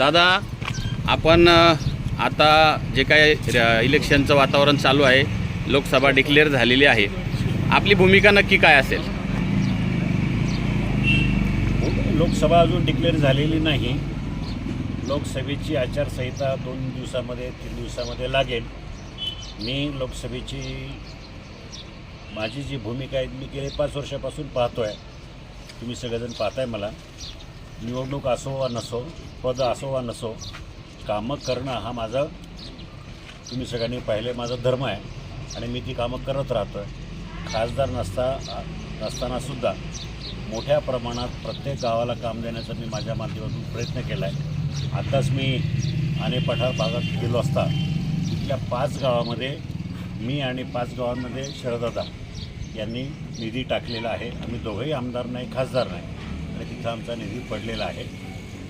दादा आपण आता जे काय र- इलेक्शनचं वातावरण चालू आहे लोकसभा डिक्लेअर झालेली आहे. आपली भूमिका नक्की काय असेल? लोकसभा अजून डिक्लेअर झालेली नाही. लोकसभेची आचारसंहिता दोन दिवसामध्ये तीन दिवसामध्ये लागेल. मी लोकसभेची माझी जी भूमिका आहे मी गेले पाच वर्षापासून पाहतो आहे तुम्ही सगळेजण पाहताय मला. निवडणूक असो वा नसो पद असो वा नसो कामं करणं हा माझा तुम्ही सगळ्यांनी पाहिले माझा धर्म आहे. आणि मी ती कामं करत राहतो आहे खासदार नसता नसतानासुद्धा मोठ्या प्रमाणात प्रत्येक गावाला काम देण्याचा मी माझ्या माध्यमातून प्रयत्न केला आहे आत्ताच मी आणि पठार भागात गेलो असता तिथल्या पाच गावामध्ये मी आणि पाच गावांमध्ये शरदादा यांनी निधी टाकलेला आहे. आम्ही दोघंही आमदार नाही खासदार नाही. आणि तिथं आमचा निधी पडलेला आहे.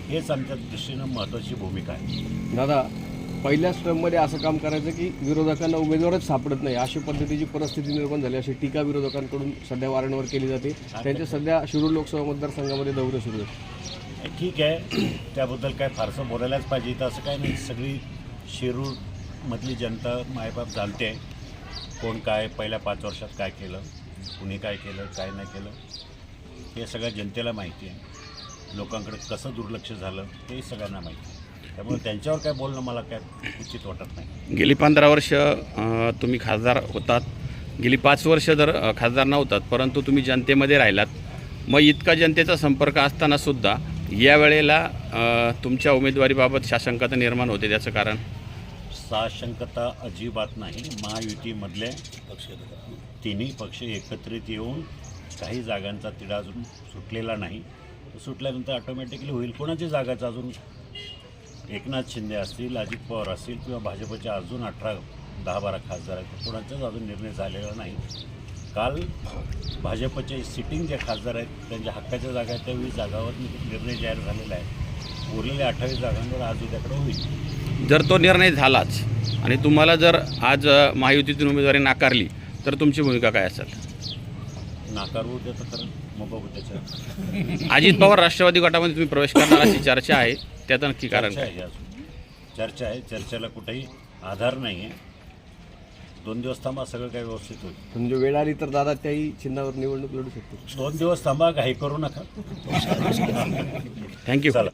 हेच आमच्या दृष्टीनं महत्त्वाची भूमिका आहे. दादा पहिल्याच टर्ममध्ये असं काम करायचं की विरोधकांना उमेदवारच सापडत नाही. अशी पद्धतीची परिस्थिती निर्माण झाली. अशी टीका विरोधकांकडून सध्या वारंवार केली जाते. त्यांचे सध्या शिरूर लोकसभा मतदारसंघामध्ये दौरे सुरू आहेत. ठीक आहे. त्याबद्दल काय फारसं बोलायलाच पाहिजे. तर असं काय नाही. सगळी शिरूरमधली जनता मायबाप जाणते कोण काय पहिल्या पाच वर्षात काय केलं? कुणी काय केलं? काय नाही केलं? हे सगळ्या जनतेला माहिती आहे. लोकांकडे कसं दुर्लक्ष झालं ते सगळ्यांना माहिती आहे. त्यामुळे त्यांच्यावर काय बोलणं मला काय उचित वाटत नाही. गेली पंधरा वर्ष तुम्ही खासदार होतात. गेली पाच वर्ष जर खासदार नव्हतात परंतु तुम्ही जनतेमध्ये राहिलात. मग इतका जनतेचा संपर्क असताना सुद्धा या वेळेला तुमच्या उमेदवारीबाबत शासंकता निर्माण होते त्याचं कारण? साशंकता अजिबात नाही. महायुतीमधले पक्ष तिन्ही पक्ष एकत्रित येऊन काही जागांचा तिढा अजून सुटलेला नाही. सुटल्यानंतर ऑटोमॅटिकली होईल. कोणाची जागाचा अजून? एकनाथ शिंदे असतील अजित पवार असतील किंवा भाजपचे अजून अठरा दहा बारा खासदार आहेत. कोणाचाच अजून निर्णय झालेला नाही. काल भाजपचे सिटिंग जे खासदार आहेत त्यांच्या हक्काच्या जागा आहेत त्या वीस जागावर निर्णय जाहीर झालेला आहे. उरलेल्या अठ्ठावीस जागांवर आज उद्याकडे होईल. जर तो निर्णय झालाच आणि तुम्हाला जर आज महायुतीतून उमेदवारी नाकारली तर तुमची भूमिका काय असेल? देतं मग बघू त्याच्या. अजित पवार राष्ट्रवादी गटामध्ये तुम्ही प्रवेश करणार अशी चर्चा आहे. त्याचं नक्की कारण चर्चा काय? आहे अजून. चर्चा आहे. चर्चेला कुठेही आधार नाही आहे दोन दिवस थांबा सगळं काही व्यवस्थित होईल. म्हणजे वेळ आली तर दादा त्याही चिन्हावर निवडणूक लढू शकतो दोन दिवस थांबा काही करू नका. थँक्यू चला.